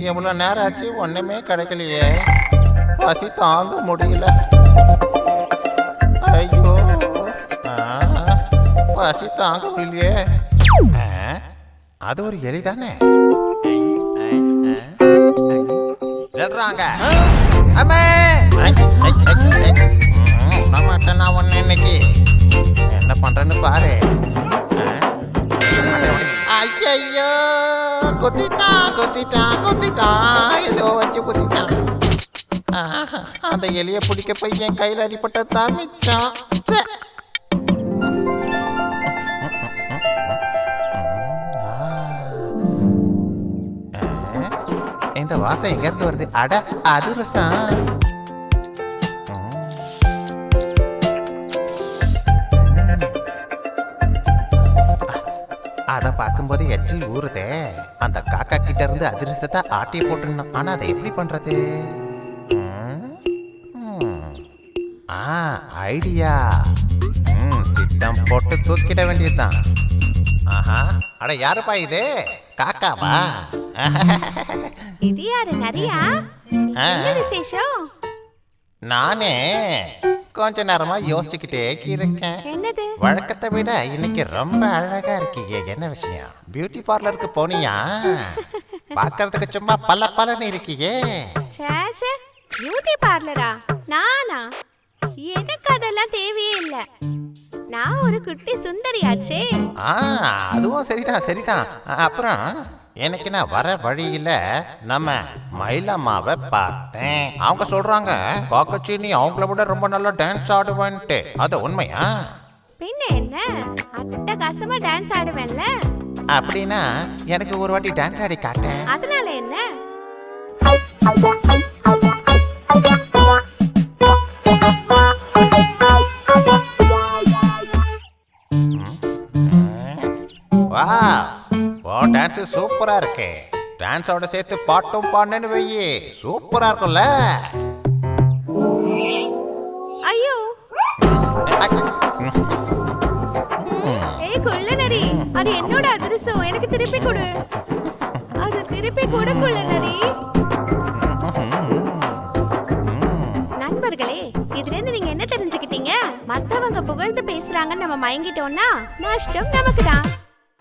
எவ்வளோ நேரம் ஆச்சு ஒன்றுமே கிடைக்கலையே. பசி தாங்க முடியல. ஐயோ. ஆ, பசி தாங்க முடியலையே. அது ஒரு எலி தானே? எழுறாங்க அம்மே. குத்திட்டா குத்திட்டா குத்திட்டா ஏதோ வச்சு குத்திட்டான் ஆஹா, அந்த எலியை பிடிக்க போய் என் கையில் அடிப்பட்ட தமிச்சான் இந்த வாசம் எங்கேருந்து வருது? அட அதிரசம் அதை பார்க்கும்போது எச்சில் ஊறுதே. அந்த காக்கா கிட்ட இருந்து அதிரசத்தை ஆட்டி போட்டுடணும். ஆனா அதை எப்படி ம். ஆ ஐடியா. ம், திட்டம் போட்டு தூக்கிட வேண்டியதுதான். ஆஹா அட யாருப்பா இது? காக்காவா? இது யாரு நரியா? விசேஷம்? நானே கொஞ்ச நேரமா யோசிச்சுக்கிட்டே இருக்கேன். என்னது? வழக்கத்தை விட இன்னைக்கு ரொம்ப அழகா இருக்கீங்க. என்ன விஷயம்? பியூட்டி பார்லருக்கு போனியா? பார்க்கறதுக்கு சும்மா பல பலன்னு இருக்கீங்க. சேச்சே பியூட்டி பார்லரா நானா? எனக்கு அதெல்லாம் தேவையே இல்ல. நான் ஒரு குட்டி சுந்தரியாச்சே. ஆ அதுவும் சரிதான் சரிதான். அப்புறம் எனக்கு நான் வர வழியில நம்ம மயிலம்மாவை பார்த்தேன். அவங்க சொல்றாங்க காக்கச்சீனி அவங்கள விட ரொம்ப நல்லா டான்ஸ் ஆடுவேன்ட்டு. அது உண்மையா? பின்ன என்ன? அட்டகாசமா டான்ஸ் ஆடுவேன்ல. அப்படின்னா எனக்கு ஒரு வாட்டி டான்ஸ் ஆடி காட்டேன் அதனால என்ன? வா ஓ டான்ஸ் சூப்பரா இருக்கு. டான்ஸோட சேர்த்து பாட்டும் பாடுன்னு வெயி. சூப்பரா இருக்கும்ல. ஐயோ. அது என்னோட அதிரசம். எனக்கு திருப்பி கொடு. அது திருப்பி கொடு குள்ள நரி. நண்பர்களே இதுல இருந்து நீங்க என்ன தெரிஞ்சுக்கிட்டீங்க? மத்தவங்க புகழ்ந்து பேசுறாங்கன்னு நம்ம மயங்கிட்டோம்னா நஷ்டம் நமக்கு தான்